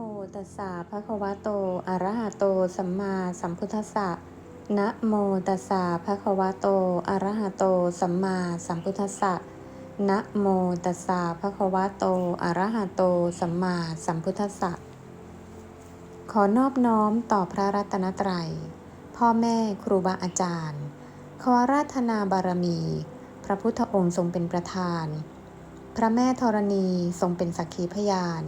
โมตัสสะภะคะวะโต อะระหะโต สัมมาสัมพุทธัสสะ นะโมตัสสะภะคะวะโต อะระหะโต สัมมาสัมพุทธัสสะ นะโมตัสสะภะคะวะโต อะระหะโต สัมมาสัมพุทธัสสะ ขอนอบน้อมต่อพระรัตนตรัย พ่อแม่ครูบาอาจารย์ ขอราธนาบารมี พระพุทธองค์ทรงเป็นประธาน พระแม่ธรณีทรงเป็นสักขีพยาน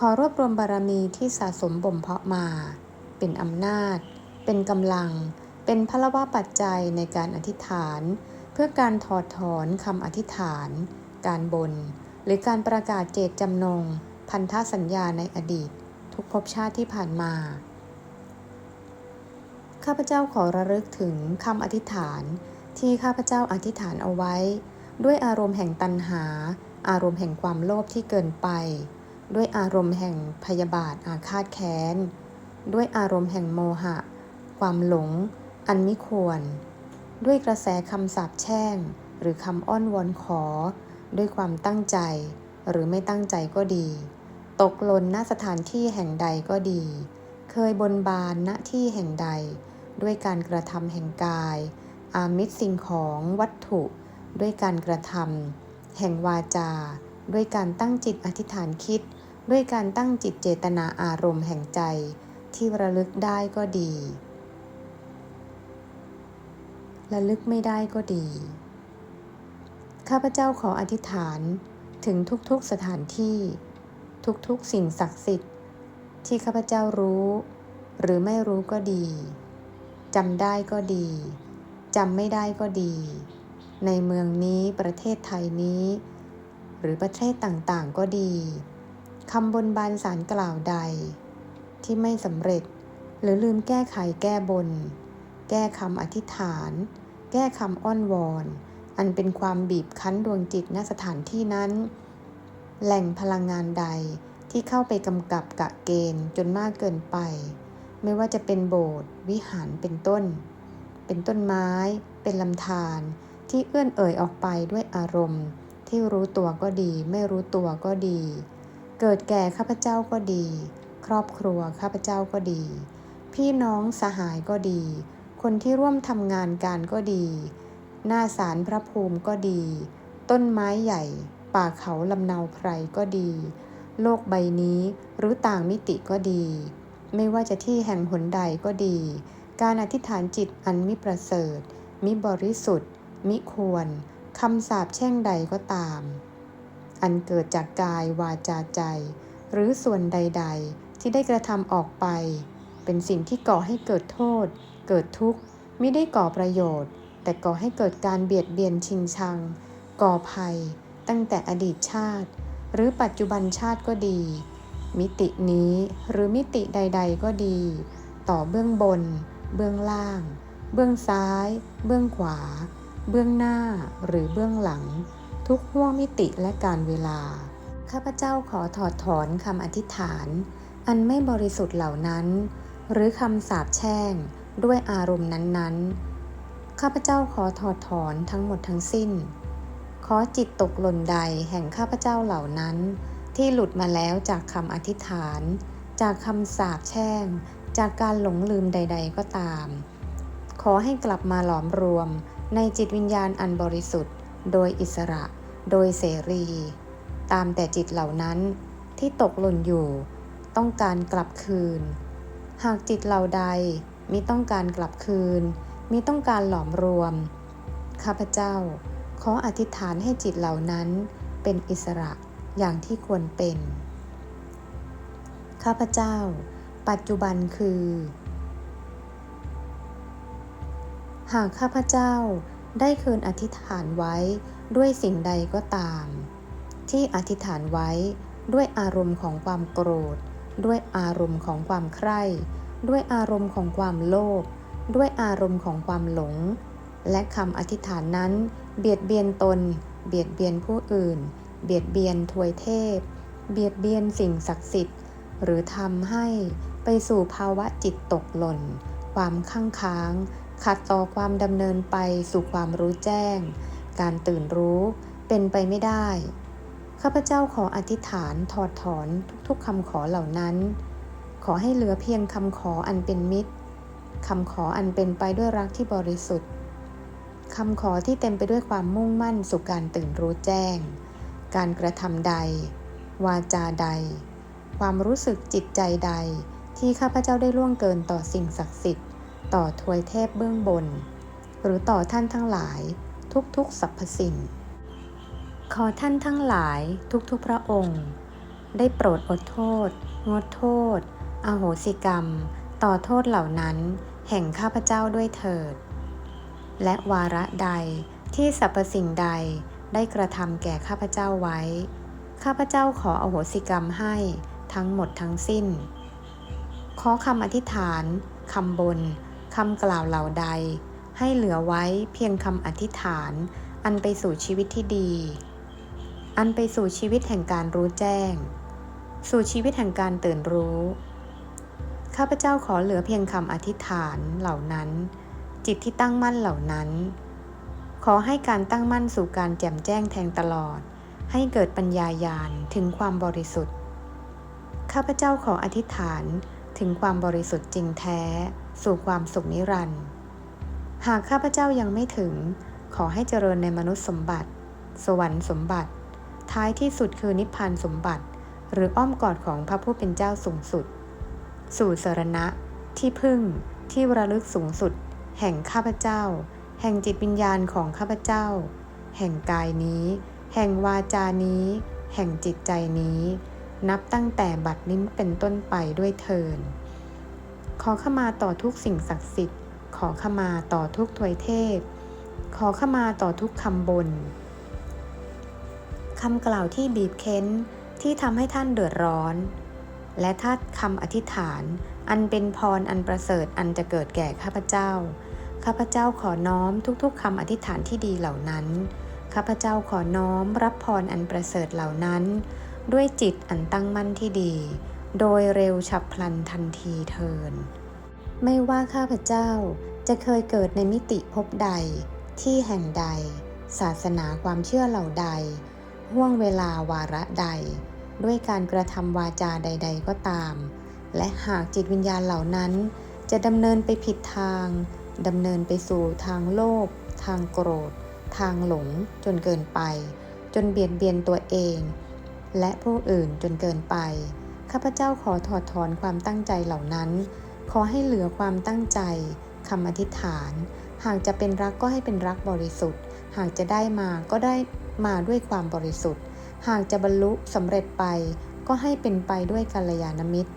ขอรวบรวมบารมีที่สะสมบ่มเพาะมา เป็นอำนาจ เป็นกำลัง เป็นพลวะปัจจัยในการอธิษฐาน เพื่อการถอดถอนคำอธิษฐาน การบน หรือการประกาศเจตจำนง พันธสัญญาในอดีต ทุกภพชาติที่ผ่านมา ข้าพเจ้าขอระลึกถึงคำอธิษฐาน ที่ข้าพเจ้าอธิษฐานเอาไว้ ด้วยอารมณ์แห่งตัณหา อารมณ์แห่งความโลภที่เกินไป ด้วยอารมณ์แห่งพยาบาทอาฆาตแค้น ด้วยอารมณ์แห่งโมหะ ความหลง อันไมิควร ด้วยกระแสคำสาปแช่ง หรือคำอ้อนวอนขอ ด้วยความตั้งใจ หรือไม่ตั้งใจก็ดี ตกหล่นณสถานที่แห่งใดก็ดี เคยบนบานณที่แห่งใด ด้วยการกระทำแห่งกาย อามิตสิ่งของวัตถุ ด้วยการกระทำแห่งวาจา ด้วยการตั้งจิตอธิษฐานคิด ด้วยการตั้งจิตเจตนาอารมณ์แห่งใจที่ระลึกได้ก็ดี ระลึกไม่ได้ก็ดี ข้าพเจ้าขออธิษฐานถึงทุกๆสถานที่ ทุกๆสิ่งศักดิ์สิทธิ์ ที่ข้าพเจ้ารู้ หรือไม่รู้ก็ดีจำได้ก็ดีจำไม่ได้ก็ดี ในเมืองนี้ประเทศไทยนี้ หรือประเทศต่างๆก็ดี คำบนบานสารกล่าวใด ที่ไม่สำเร็จ หรือลืมแก้ไขแก้บน แก้คำอธิษฐาน แก้คำอ้อนวอน อันเป็นความบีบคั้นดวงจิตณสถานที่นั้น แหล่งพลังงานใดที่เข้าไปกำกับกะเกณฑ์จนมากเกินไป ไม่ว่าจะเป็นโบสถ์วิหารเป็นต้น เป็นต้นไม้ เป็นลำธารที่เอื้อนเอ่ยออกไปด้วยอารมณ์ ที่รู้ตัวก็ดี ไม่รู้ตัวก็ดี เกิดแก่ข้าพเจ้าก็ดี ครอบครัวข้าพเจ้าก็ดี พี่น้องสหายก็ดี คนที่ร่วมทำงานการก็ดี หน้าศาลพระภูมิก็ดี ต้นไม้ใหญ่ ป่าเขาลำเนาไพรก็ดี โลกใบนี้หรือต่างมิติก็ดี ไม่ว่าจะที่แห่งหนใดก็ดี การอธิษฐานจิตอันมิประเสริฐ มิบริสุทธิ์ มิควรคำสาปแช่งใดก็ตาม อันเกิดจากกายวาจาใจ หรือส่วนใด ๆ ที่ได้กระทำออกไป เป็นสิ่งที่ก่อให้เกิดโทษ เกิดทุกข์ไม่ได้ก่อประโยชน์ แต่ก่อให้เกิดการเบียดเบียนชิงชัง ก่อภัย ตั้งแต่อดีตชาติ หรือปัจจุบันชาติก็ดี มิตินี้หรือมิติใด ๆ ก็ดี ต่อเบื้องบน เบื้องล่าง เบื้องซ้าย เบื้องขวา เบื้องหน้าหรือเบื้องหลัง ทุกห่วงมิติและการเวลา ข้าพเจ้าขอถอดถอนคำอธิษฐาน อันไม่บริสุทธิ์เหล่านั้น หรือคำสาปแช่งด้วยอารมณ์นั้นๆ ข้าพเจ้าขอถอดถอนทั้งหมดทั้งสิ้น ขอจิตตกหล่นใดแห่งข้าพเจ้าเหล่านั้น ที่หลุดมาแล้วจากคำอธิษฐาน จากคำสาปแช่ง จากการหลงลืมใด ๆ ก็ตาม ขอให้กลับมาหลอมรวมในจิตวิญญาณอันบริสุทธิ์ โดยอิสระ โดยเสรี ตามแต่จิตเหล่านั้นที่ตกหล่นอยู่ ต้องการกลับคืน หากจิตเหล่าใดมิต้องการกลับคืนมิต้องการหลอมรวม ข้าพเจ้า ขออธิษฐานให้จิตเหล่านั้นเป็นอิสระอย่างที่ควรเป็น ข้าพเจ้า ปัจจุบันคือ หากข้าพเจ้า ได้คืนอธิษฐานไว้ด้วยสิ่งใดก็ตาม ที่อธิษฐานไว้ด้วยอารมณ์ของความโกรธ ด้วยอารมณ์ของความใคร่ ด้วยอารมณ์ของความโลภด้วยอารมณ์ของความหลง และคำอธิษฐานนั้น เบียดเบียนตน เบียดเบียนผู้อื่น เบียดเบียนทวยเทพ เบียดเบียนสิ่งศักดิ์สิทธิ์ หรือทำให้ไปสู่ภาวะจิตตกหล่น ความข้างค้าง ขัดต่อความดำเนินไปสู่ความรู้แจ้ง การตื่นรู้เป็นไปไม่ได้ ข้าพเจ้าขออธิษฐานถอดถอนทุกๆคำขอเหล่านั้น ขอให้เหลือเพียงคำขออันเป็นมิตรคำขออันเป็นไปด้วยรักที่บริสุทธิ์คำขอที่เต็มไปด้วยความมุ่งมั่นสู่การตื่นรู้แจ้ง การกระทำใด วาจาใด ความรู้สึกจิตใจใด ที่ข้าพเจ้าได้ล่วงเกินต่อสิ่งศักดิ์สิทธิ์ ต่อทวยเทพเบื้องบน หรือต่อท่านทั้งหลายทุกๆสรรพสิ่ง ขอท่านทั้งหลายทุกๆพระองค์ ได้โปรดอดโทษ งดโทษ อโหสิกรรม ต่อโทษเหล่านั้นแห่งข้าพเจ้าด้วยเถิด และวาระใดที่สรรพสิ่งใดได้กระทำแก่ข้าพเจ้าไว้ ข้าพเจ้าขออโหสิกรรมให้ทั้งหมดทั้งสิ้น ขอคำอธิษฐานคำบน คำกล่าวเหล่าใด ให้เหลือไว้เพียงคำอธิษฐาน อันไปสู่ชีวิตที่ดี อันไปสู่ชีวิตแห่งการรู้แจ้ง สู่ชีวิตแห่งการตื่นรู้ ข้าพเจ้าขอเหลือเพียงคำอธิษฐานเหล่านั้น จิตที่ตั้งมั่นเหล่านั้น ขอให้การตั้งมั่นสู่การแจ่มแจ้งแทงตลอด ให้เกิดปัญญายาณถึงความบริสุทธิ์ ข้าพเจ้าขออธิษฐานถึงความบริสุทธิ์จริงแท้ สู่ความสุขนิรันดร์หากข้าพเจ้ายังไม่ถึง ขอให้เจริญในมนุษย์สมบัติ สวรรค์สมบัติ ท้ายที่สุดคือนิพพานสมบัติ หรืออ้อมกอดของพระผู้เป็นเจ้าสูงสุด สู่สรณะ ที่พึ่ง ที่ระลึกสูงสุด แห่งข้าพเจ้า แห่งจิตวิญญาณของข้าพเจ้า แห่งกายนี้ แห่งวาจานี้ แห่งจิตใจนี้ นับตั้งแต่บัดนี้เป็นต้นไปด้วยเทิน ขอขมาต่อทุกสิ่งศักดิ์สิทธิ์ ขอขมาต่อทุกถวยเทพ ขอขมาต่อทุกคำบนคำกล่าวที่บีบเค้นที่ทำให้ท่านเดือดร้อน และถ้าคำอธิษฐาน อันเป็นพรอันประเสริฐอันจะเกิดแก่ข้าพเจ้า ข้าพเจ้าขอน้อมทุกๆคำอธิษฐานที่ดีเหล่านั้น ข้าพเจ้าขอน้อมรับพรอันประเสริฐเหล่านั้น ด้วยจิตอันตั้งมั่นที่ดี โดยเร็วฉับพลันทันทีเทิน ไม่ว่าข้าพเจ้าจะเคยเกิดในมิติภพใด ที่แห่งใด ศาสนาความเชื่อเหล่าใด ห่วงเวลาวาระใด ด้วยการกระทำวาจาใด ๆ ก็ตาม และหากจิตวิญญาณเหล่านั้น จะดำเนินไปผิดทางดำเนินไปสู่ทางโลภทางโกรธ ทางหลงจนเกินไป จนเบียดเบียนตัวเอง และผู้อื่นจนเกินไป ข้าพเจ้าขอถอดถอนความตั้งใจเหล่านั้น ขอให้เหลือความตั้งใจคำอธิษฐาน หากจะเป็นรักก็ให้เป็นรักบริสุทธิ์ หากจะได้มาก็ได้มาด้วยความบริสุทธิ์ หากจะบรรลุสำเร็จไป ก็ให้เป็นไปด้วยกัลยาณมิตร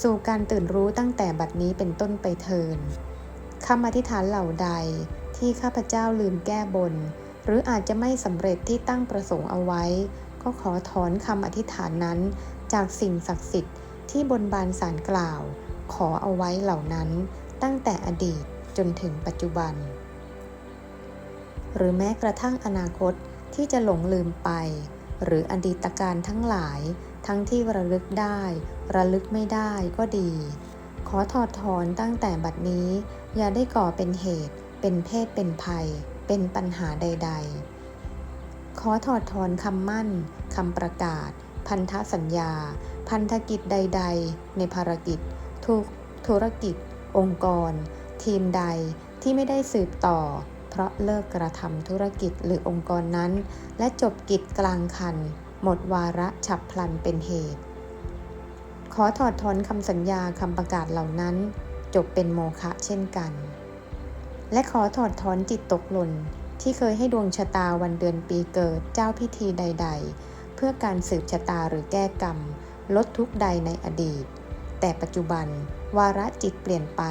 สู่การตื่นรู้ตั้งแต่บัดนี้เป็นต้นไปเทินคำอธิษฐานเหล่าใดที่ข้าพเจ้าลืมแก้บน หรืออาจจะไม่สำเร็จที่ตั้งประสงค์เอาไว้ ก็ขอถอนคำอธิษฐานนั้น จากสิ่งศักดิ์สิทธิ์ที่บนบานสารกล่าว ขอเอาไว้เหล่านั้นตั้งแต่อดีตจนถึงปัจจุบัน หรือแม้กระทั่งอนาคตที่จะหลงลืมไป หรืออดีตการทั้งหลาย ทั้งที่ระลึกได้ ระลึกไม่ได้ก็ดี ขอถอดถอนตั้งแต่บัดนี้ อย่าได้ก่อเป็นเหตุ เป็นเพศเป็นภัย เป็นปัญหาใด ๆ ขอถอดถอนคำมั่นคำประกาศ พันธสัญญา พันธกิจใด ๆ ในภารกิจ ทุกธุรกิจ องค์กร ทีมใดที่ไม่ได้สืบต่อ เพราะเลิกกระทำธุรกิจหรือองค์กรนั้น และจบกิจกลางคัน หมดวาระฉับพลันเป็นเหตุ ขอถอดถอนคำสัญญาคำประกาศเหล่านั้น จบเป็นโมฆะเช่นกัน และขอถอดถอนจิตตกหล่นที่เคยให้ดวงชะตาวันเดือนปีเกิดเจ้าพิธีใด ๆ เพื่อการสืบชะตาหรือแก้กรรม ลดทุกข์ใดในอดีต แต่ปัจจุบัน วาระจิตเปลี่ยนไป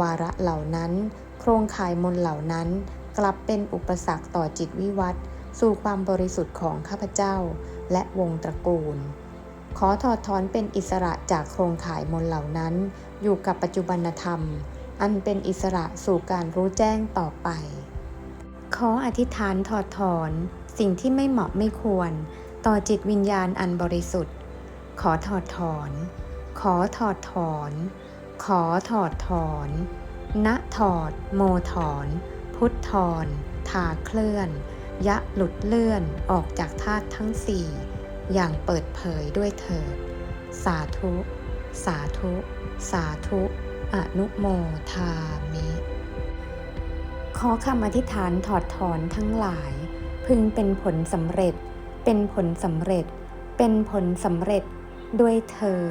วาระเหล่านั้น โครงข่ายมนเหล่านั้น กลับเป็นอุปสรรคต่อจิตวิวัตรสู่ความบริสุทธิ์ของข้าพเจ้า และวงตระกูล ขอถอดถอนเป็นอิสระจากโครงข่ายมนเหล่านั้น อยู่กับปัจจุบันธรรม อันเป็นอิสระสู่การรู้แจ้งต่อไป ขออธิษฐานถอดถอน สิ่งที่ไม่เหมาะไม่ควร ต่อจิตวิญญาณอันบริสุทธิ์ ขอถอดถอน ขอถอดถอน ขอถอดถอนณถอด โมถอน พุทธถอนทาเคลื่อน ยะหลุดเลื่อนออกจากธาตุทั้งสี่อย่างเปิดเผยด้วยเถิด สาธุ สาธุ สาธุ อนุโมทามิ ขอคำอธิษฐานถอดถอนทั้งหลาย พึงเป็นผลสำเร็จ เป็นผลสำเร็จ เป็นผลสำเร็จด้วยเธอ